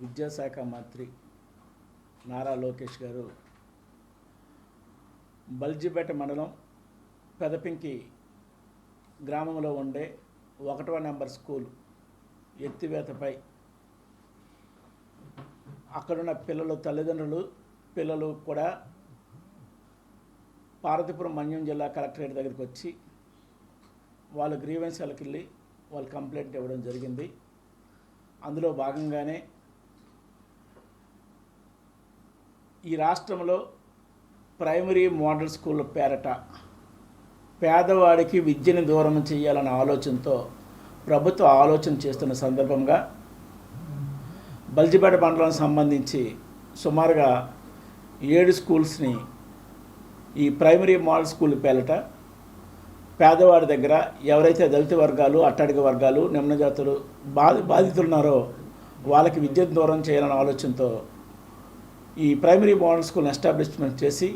విద్యాశాఖ మంత్రి నారా లోకేష్ గారు బల్జిపేట మండలం పెదపింకి గ్రామంలో ఉండే ఒకటవ నెంబర్ స్కూల్ ఎత్తివేతపై అక్కడున్న పిల్లలు తల్లిదండ్రులు పిల్లలు కూడా పార్వతీపురం మన్యం జిల్లా కలెక్టరేట్ దగ్గరికి వచ్చి వాళ్ళు గ్రీవెన్స్లకు వెళ్ళి వాళ్ళు కంప్లైంట్ ఇవ్వడం జరిగింది. అందులో భాగంగానే ఈ రాష్ట్రంలో ప్రైమరీ మోడల్ స్కూల్ పేరట పేదవాడికి విద్యను దూరం చేయాలన్న ఆలోచనతో ప్రభుత్వ ఆలోచన చేస్తున్న సందర్భంగా బల్జిపేట మండలం సంబంధించి సుమారుగా ఏడు స్కూల్స్ని ఈ ప్రైమరీ మోడల్ స్కూల్ పేరట పేదవాడి దగ్గర ఎవరైతే దళిత వర్గాలు అట్టడిగ వర్గాలు నిమ్నజాతులు బాధ బాధితులున్నారో వాళ్ళకి విద్యను దూరం చేయాలనే ఆలోచనతో ఈ ప్రైమరీ మోడల్ స్కూల్ ఎస్టాబ్లిష్మెంట్ చేసి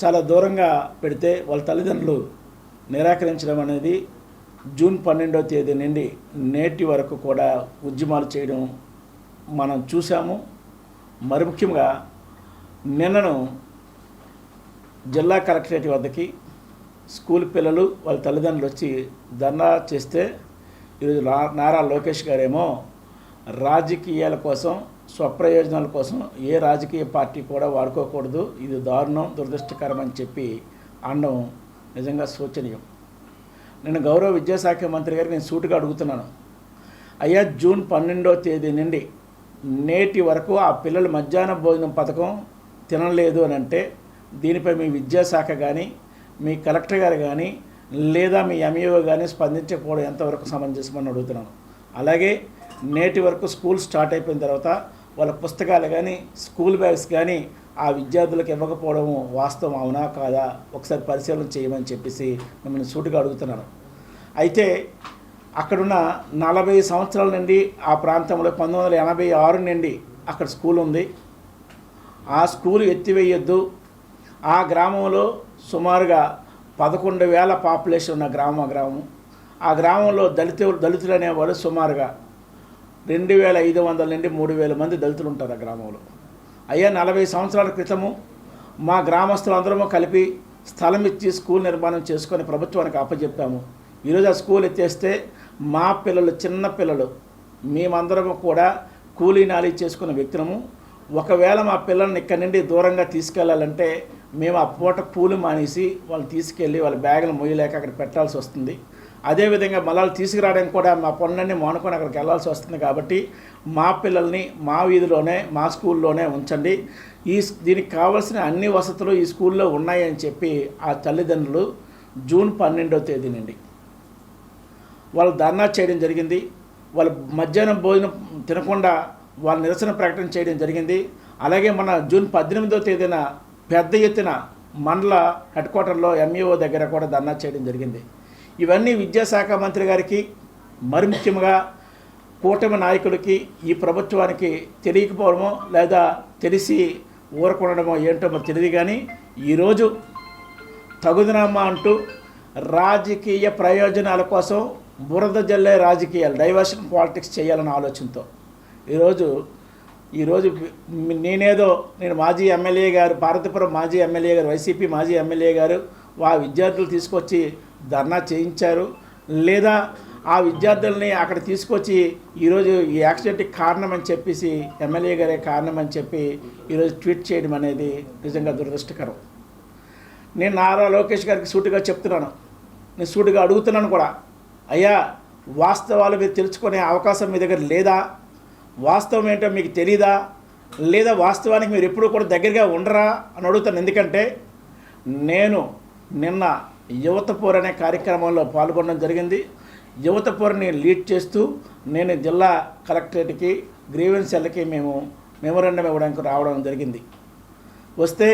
చాలా దూరంగా పెడితే వాళ్ళ తల్లిదండ్రులు నిరాకరించడం అనేది జూన్ పన్నెండవ తేదీ నుండి నేటి వరకు కూడా ఉద్యమాలు చేయడం మనం చూసాము మరి ముఖ్యంగా నిన్నను జిల్లా కలెక్టరేట్ వద్దకి స్కూల్ పిల్లలు వాళ్ళ తల్లిదండ్రులు వచ్చి ధర్నా చేస్తే ఈరోజు నారా లోకేష్ గారేమో రాజకీయాల కోసం స్వప్రయోజనాల కోసం ఏ రాజకీయ పార్టీ కూడా వాడుకోకూడదు. ఇది దారుణం దురదృష్టకరం అని చెప్పి అనడం నిజంగా శోచనీయం. నేను గౌరవ విద్యాశాఖ మంత్రి గారికి నేను సూటుగా అడుగుతున్నాను. అయ్యా జూన్ పన్నెండో తేదీ నుండి నేటి వరకు ఆ పిల్లలు మధ్యాహ్న భోజనం పథకం తినలేదు అని అంటే దీనిపై మీ విద్యాశాఖ కానీ మీ కలెక్టర్ గారు కానీ లేదా మీ ఎంఈఓ కానీ స్పందించకపోవడం ఎంతవరకు సమంజసమని అడుగుతున్నాను. అలాగే నేటి వరకు స్కూల్ స్టార్ట్ అయిపోయిన తర్వాత వాళ్ళ పుస్తకాలు కానీ స్కూల్ బ్యాగ్స్ కానీ ఆ విద్యార్థులకు ఇవ్వకపోవడం వాస్తవం అవునా కాదా? ఒకసారి పరిశీలన చేయమని చెప్పేసి మిమ్మల్ని సూటిగా అడుగుతున్నాను. అయితే అక్కడున్న నలభై సంవత్సరాల నుండి ఆ ప్రాంతంలో పంతొమ్మిది వందల ఎనభై ఆరు నుండి అక్కడ స్కూల్ ఉంది. ఆ స్కూల్ ఎత్తివేయొద్దు. ఆ గ్రామంలో సుమారుగా పదకొండు వేల పాపులేషన్ ఉన్న గ్రామ గ్రామం. ఆ గ్రామంలో దళిత దళితులు అనేవాళ్ళు సుమారుగా రెండు వేల ఐదు వందల నుండి మూడు వేల మంది దళితులు ఉంటారు ఆ గ్రామంలో. అయ్యా నలభై సంవత్సరాల క్రితము మా గ్రామస్తులందరము కలిపి స్థలం ఇచ్చి స్కూల్ నిర్మాణం చేసుకొని ప్రభుత్వానికి అప్పచెప్పాము ఈరోజు ఆ స్కూల్ ఎత్తేస్తే మా పిల్లలు చిన్న పిల్లలు మేమందరము కూడా కూలీ నాలి చేసుకున్న వ్యక్తులము. ఒకవేళ మా పిల్లల్ని ఇక్కడి నుండి దూరంగా తీసుకెళ్ళాలంటే మేము ఆ పూట పూలు మానేసి వాళ్ళు తీసుకెళ్ళి వాళ్ళ బ్యాగులు మొయ్యలేక అక్కడ పెట్టాల్సి వస్తుంది. అదేవిధంగా మళ్ళీ తీసుకురావడానికి కూడా మా పనులన్నీ మానుకొని అక్కడికి వెళ్ళాల్సి వస్తుంది కాబట్టి మా పిల్లల్ని మా వీధిలోనే మా స్కూల్లోనే ఉంచండి. ఈ స్- దీనికి కావాల్సిన అన్ని వసతులు ఈ స్కూల్లో ఉన్నాయని చెప్పి ఆ తల్లిదండ్రులు జూన్ పన్నెండో తేదీ నుండి. వాళ్ళు ధర్నా చేయడం జరిగింది. వాళ్ళు మధ్యాహ్నం భోజనం తినకుండా వాళ్ళ నిరసన ప్రకటన చేయడం జరిగింది. అలాగే మన జూన్ పద్దెనిమిదో తేదీన పెద్ద ఎత్తున మండల హెడ్ క్వార్టర్లో ఎంఈఓ దగ్గర కూడా ధర్నా చేయడం జరిగింది. ఇవన్నీ విద్యాశాఖ మంత్రి గారికి మరి ముఖ్యంగా కూటమి నాయకులకి ఈ ప్రభుత్వానికి తెలియకపోవడమో లేదా తెలిసి ఊరకుండడమో ఏంటో మరి తెలియదు కానీ ఈరోజు తగుదనమ్మా అంటూ రాజకీయ ప్రయోజనాల కోసం బురద జల్లే రాజకీయాలు డైవర్షన్ పాలిటిక్స్ చేయాలన్న ఆలోచనతో. ఈరోజు ఈరోజు నేనేదో నేను మాజీ ఎమ్మెల్యే గారు భారతపురం మాజీ ఎమ్మెల్యే గారు వైసీపీ మాజీ ఎమ్మెల్యే గారు ఆ విద్యార్థులు తీసుకొచ్చి ధర్నా చేయించారు. లేదా ఆ విద్యార్థుల్ని అక్కడ తీసుకొచ్చి ఈరోజు ఈ యాక్సిడెంట్కి కారణం అని చెప్పేసి ఎమ్మెల్యే గారే కారణం అని చెప్పి ఈరోజు ట్వీట్ చేయడం అనేది నిజంగా దురదృష్టకరం. నేను నారా లోకేష్ గారికి సూటిగా చెప్తున్నాను. నేను సూటిగా అడుగుతున్నాను కూడా. అయ్యా వాస్తవాలు మీరు తెలుసుకునే అవకాశం మీ దగ్గర లేదా? వాస్తవం ఏంటో మీకు తెలీదా? లేదా వాస్తవానికి మీరు ఎప్పుడూ కూడా దగ్గరగా ఉండరా? అని అడుగుతాను ఎందుకంటే నేను నిన్న యువత పోర్ అనే కార్యక్రమంలో పాల్గొనడం జరిగింది. యువత పోర్ని లీడ్ చేస్తూ నేను జిల్లా కలెక్టరేట్కి గ్రీవెన్స్ సెల్కి మేము మెమోరెండం ఇవ్వడానికి రావడం జరిగింది. వస్తే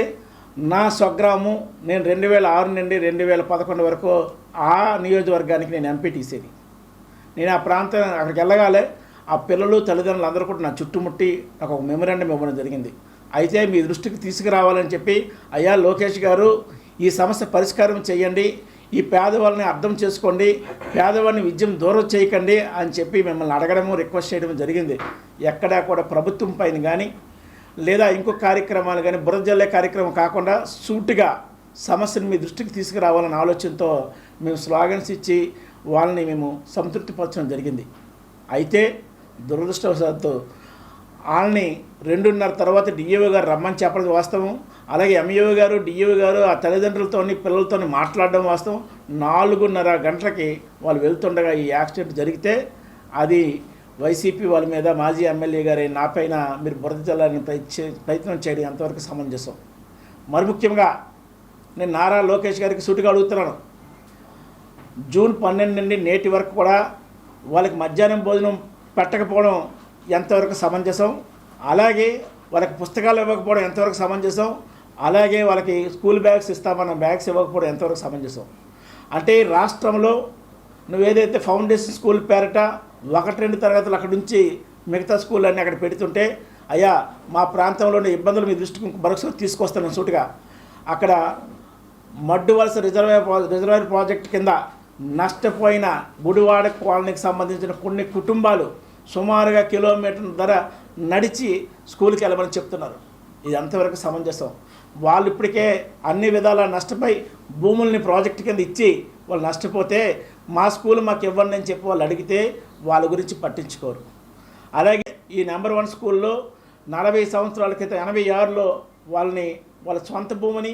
నా స్వగ్రామం నేను రెండు వేల ఆరు నుండి రెండు వేల పదకొండు వరకు ఆ నియోజకవర్గానికి నేను ఎంపీటీసీని. నేను ఆ ప్రాంతం అక్కడికి వెళ్ళగానే ఆ పిల్లలు తల్లిదండ్రులు అందరూ కూడా నా చుట్టుముట్టి నాకు ఒక మెమోరెండం ఇవ్వడం జరిగింది. అయితే మీ దృష్టికి తీసుకురావాలని చెప్పి అయ్యా లోకేష్ గారు ఈ సమస్య పరిష్కారం చేయండి. ఈ పేదవాళ్ళని అర్థం చేసుకోండి. పేదవాళ్ళని విద్యను దూరం చేయకండి అని చెప్పి మిమ్మల్ని అడగడము రిక్వెస్ట్ చేయడం జరిగింది. ఎక్కడా కూడా ప్రభుత్వం పైన కానీ లేదా ఇంకో కార్యక్రమాలు కానీ బురదజల్లే కార్యక్రమం కాకుండా సూటిగా సమస్యను మీ దృష్టికి తీసుకురావాలన్న ఆలోచనతో మేము స్లోగన్స్ ఇచ్చి వాళ్ళని మేము సంతృప్తిపరచడం జరిగింది. అయితే దురదృష్టవశాత్తు వాళ్ళని రెండున్నర తర్వాత డిఏఓ గారు రమ్మని చెప్పడం వాస్తవం. అలాగే ఎంఈఓ గారు డిఏఓ గారు ఆ తల్లిదండ్రులతో పిల్లలతో మాట్లాడడం వాస్తవం. నాలుగున్నర గంటలకి వాళ్ళు వెళ్తుండగా ఈ యాక్సిడెంట్ జరిగితే అది వైసీపీ వాళ్ళ మీద మాజీ ఎమ్మెల్యే గారి నాపైన మీరు బురద జల్లాలని ప్రయత్నం చేయడం ఎంతవరకు సమంజసం? మరి ముఖ్యంగా నేను నారా లోకేష్ గారికి సూటిగా అడుగుతున్నాను. జూన్ పన్నెండు నుండి నేటి వరకు కూడా వాళ్ళకి మధ్యాహ్నం భోజనం పెట్టకపోవడం ఎంతవరకు సమంజసం అలాగే వాళ్ళకి పుస్తకాలు ఇవ్వకపోవడం ఎంతవరకు సమంజసం అలాగే వాళ్ళకి స్కూల్ బ్యాగ్స్ ఇస్తామన్న బ్యాగ్స్ ఇవ్వకపోవడం ఎంతవరకు సమంజసం. అంటే రాష్ట్రంలో నువ్వు ఏదైతే ఫౌండేషన్ స్కూల్ పేరట ఒకటి రెండు తరగతులు అక్కడ నుంచి మిగతా స్కూల్ అన్నీ అక్కడ పెడుతుంటే అయ్యా మా ప్రాంతంలోని ఇబ్బందులు మీ దృష్టికి మరొకసారి తీసుకొస్తాను సూటిగా. అక్కడ మడ్డు వలస రిజర్వాయర్ రిజర్వాయర్ ప్రాజెక్ట్ కింద నష్టపోయిన గుడివాడ కాలనీకి సంబంధించిన కొన్ని కుటుంబాలు సుమారుగా కిలోమీటర్ ధర నడిచి స్కూల్కి వెళ్ళమని చెప్తున్నారు. ఇది అంతవరకు సమంజసం. వాళ్ళు ఇప్పటికే అన్ని విధాల నష్టపోయి భూముల్ని ప్రాజెక్ట్ కింద ఇచ్చి వాళ్ళు నష్టపోతే మా స్కూల్ మాకు ఇవ్వండి అని చెప్పి వాళ్ళు అడిగితే వాళ్ళ గురించి పట్టించుకోరు. అలాగే ఈ నెంబర్ వన్ స్కూల్లో నలభై సంవత్సరాల క్రితం ఎనభై ఆరులో వాళ్ళని వాళ్ళ సొంత భూమిని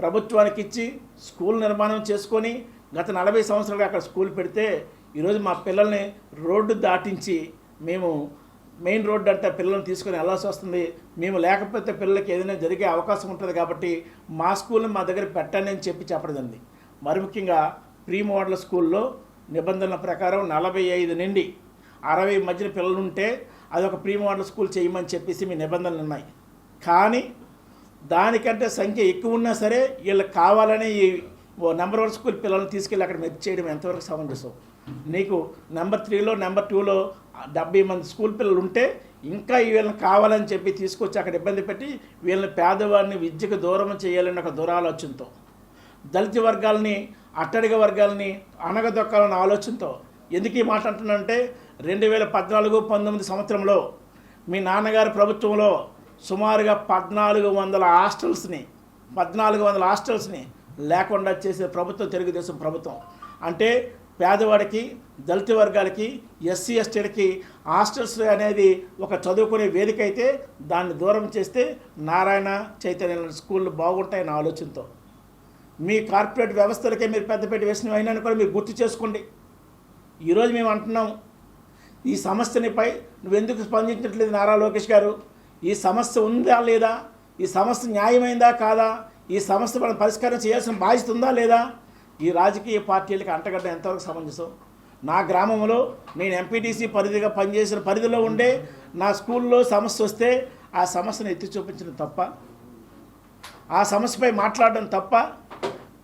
ప్రభుత్వానికి ఇచ్చి స్కూల్ నిర్మాణం చేసుకొని గత నలభై సంవత్సరాలుగా అక్కడ స్కూల్ పెడితే ఈరోజు మా పిల్లల్ని రోడ్డు దాటించి మేము మెయిన్ రోడ్డు అంటే పిల్లల్ని తీసుకొని వెళ్ళాల్సి వస్తుంది. మేము లేకపోతే పిల్లలకి ఏదైనా జరిగే అవకాశం ఉంటుంది కాబట్టి మా స్కూల్ని మా దగ్గర పెట్టండి అని చెప్పి చెప్పడదండి. మరి ముఖ్యంగా ప్రీ మోడల్ స్కూల్లో నిబంధనల ప్రకారం నలభై ఐదు నుండి అరవై మధ్యన పిల్లలు ఉంటే అదొక ప్రీ మోడల్ స్కూల్ చేయమని చెప్పేసి మీ నిబంధనలు ఉన్నాయి. కానీ దానికంటే సంఖ్య ఎక్కువ ఉన్నా సరే వీళ్ళకి కావాలని ఈ ఓ నెంబర్ వన్ స్కూల్ పిల్లల్ని తీసుకెళ్ళి అక్కడ మెచ్ చేయడం ఎంతవరకు సమంజసం? నీకు నెంబర్ త్రీలో నెంబర్ టూలో డెబ్బై మంది స్కూల్ పిల్లలు ఉంటే ఇంకా వీళ్ళని కావాలని చెప్పి తీసుకొచ్చి అక్కడ ఇబ్బంది పెట్టి వీళ్ళని పేదవాడిని విద్యకు దూరం చేయాలని ఒక దురాలోచనతో దళిత వర్గాలని అట్టడిగ వర్గాలని అణగదొక్కాలన్న ఆలోచనతో. ఎందుకు ఈ మాట అంటున్నానంటే రెండు వేల పద్నాలుగు పంతొమ్మిది సంవత్సరంలో మీ నాన్నగారి ప్రభుత్వంలో సుమారుగా పద్నాలుగు వందల హాస్టల్స్ని పద్నాలుగు వందల హాస్టల్స్ని లేకుండా చేసే ప్రభుత్వం తెలుగుదేశం ప్రభుత్వం. అంటే పేదవాడికి దళిత వర్గాలకి ఎస్సీ ఎస్టీలకి హాస్టల్స్ అనేది ఒక చదువుకునే వేదిక అయితే దాన్ని దూరం చేస్తే నారాయణ చైతన్య స్కూళ్ళు బాగుంటాయన్న ఆలోచనతో. మీ కార్పొరేట్ వ్యవస్థలకే మీరు పెద్దపేట వేసినవి అయినా కూడా మీరు గుర్తు చేసుకోండి. ఈరోజు మేము అంటున్నాం ఈ సమస్యనిపై నువ్వెందుకు స్పందించట్లేదు నారా లోకేష్ గారు? ఈ సమస్య ఉందా లేదా? ఈ సమస్య న్యాయమైందా కాదా? ఈ సమస్య మనం పరిష్కారం చేయాల్సిన బాధ్యత ఉందా లేదా? ఈ రాజకీయ పార్టీలకు అంటగడ్డ ఎంతవరకు సమంజసం? నా గ్రామంలో నేను ఎంపీటీసీ పరిధిగా పనిచేసిన పరిధిలో ఉండే నా స్కూల్లో సమస్య వస్తే ఆ సమస్యను ఎత్తి చూపించడం తప్ప ఆ సమస్యపై మాట్లాడడం తప్ప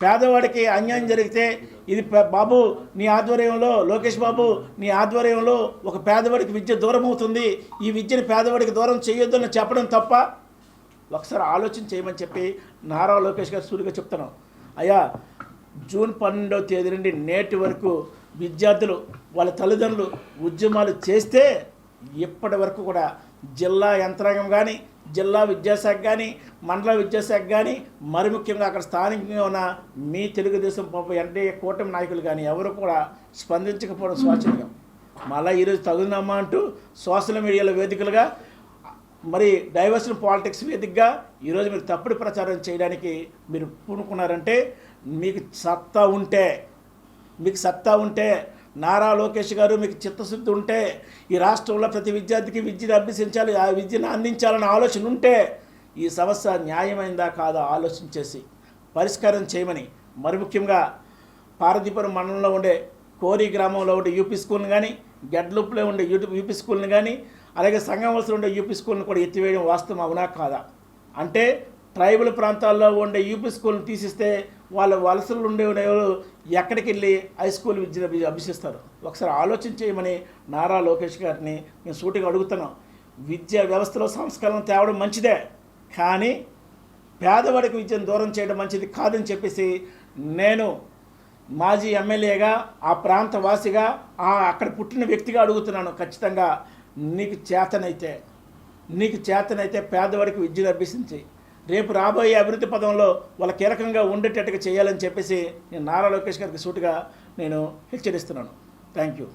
పేదవాడికి అన్యాయం జరిగితే ఇది బాబు నీ ఆధ్వర్యంలో లోకేష్ బాబు నీ ఆధ్వర్యంలో ఒక పేదవాడికి విద్య దూరం అవుతుంది. ఈ విద్యను పేదవాడికి దూరం చేయొద్దని చెప్పడం తప్ప ఒకసారి ఆలోచన చేయమని చెప్పి నారా లోకేష్ గారు సూరిగా చెప్తున్నాం. అయ్యా జూన్ పన్నెండవ తేదీ నుండి నేటి వరకు విద్యార్థులు వాళ్ళ తల్లిదండ్రులు ఉద్యమాలు చేస్తే ఇప్పటి వరకు కూడా జిల్లా యంత్రాంగం కానీ జిల్లా విద్యాశాఖ కానీ మండల విద్యాశాఖ కానీ మరి ముఖ్యంగా అక్కడ స్థానికంగా ఉన్న మీ తెలుగుదేశం పాప ఎన్డీఏ కూటమి నాయకులు కానీ ఎవరు కూడా స్పందించకపోవడం శోచనీయం మళ్ళీ ఈరోజు తగునమ్మా అంటూ సోషల్ మీడియాలో వేదికలుగా మరి డైవర్షన్ పాలిటిక్స్ వేదికగా ఈరోజు మీరు తప్పుడు ప్రచారం చేయడానికి మీరు పూనుకున్నారంటే మీకు సత్తా ఉంటే మీకు సత్తా ఉంటే నారా లోకేష్ గారు మీకు చిత్తశుద్ధి ఉంటే ఈ రాష్ట్రంలో ప్రతి విద్యార్థికి విద్యను అభ్యసించాలి ఆ విద్యను అందించాలన్న ఆలోచన ఉంటే ఈ సమస్య న్యాయమైందా కాదా ఆలోచించేసి పరిష్కారం చేయమని మరి ముఖ్యంగా పార్వతీపురం మండలంలో ఉండే కోరి గ్రామంలో ఉండే యూపీ స్కూల్ని కానీ గడ్లుప్లో ఉండే యూపీ యూపీ స్కూల్ని కానీ అలాగే సంగమవలసలో ఉండే యూపీ స్కూల్ని కూడా ఎత్తివేయడం వాస్తవం అవునా కాదా? అంటే ట్రైబల్ ప్రాంతాల్లో ఉండే యూపీ స్కూల్ని తీసిస్తే వాళ్ళ వలసలు ఉండే వాళ్ళు ఎక్కడికి వెళ్ళి హై స్కూల్ విద్యను అభ్యసిస్తారు. ఒకసారి ఆలోచించేయమని నారా లోకేష్ గారిని మేము సూటిగా అడుగుతున్నాం. విద్యా వ్యవస్థలో సంస్కరణ తేవడం మంచిదే కానీ పేదవాడికి విద్యను దూరం చేయడం మంచిది కాదని చెప్పేసి నేను మాజీ ఎమ్మెల్యేగా ఆ ప్రాంత వాసిగా ఆ అక్కడ పుట్టిన వ్యక్తిగా అడుగుతున్నాను ఖచ్చితంగా. నీకు చేతనైతే నీకు చేతనైతే పేదవాడికి విద్యను అభ్యసించి రేపు రాబోయే అభివృద్ధి పదంలో వాళ్ళ కీలకంగా ఉండేటట్టుగా చేయాలని చెప్పేసి నేను నారా లోకేష్ గారికి సూటుగా నేను హెచ్చరిస్తున్నాను. Thank you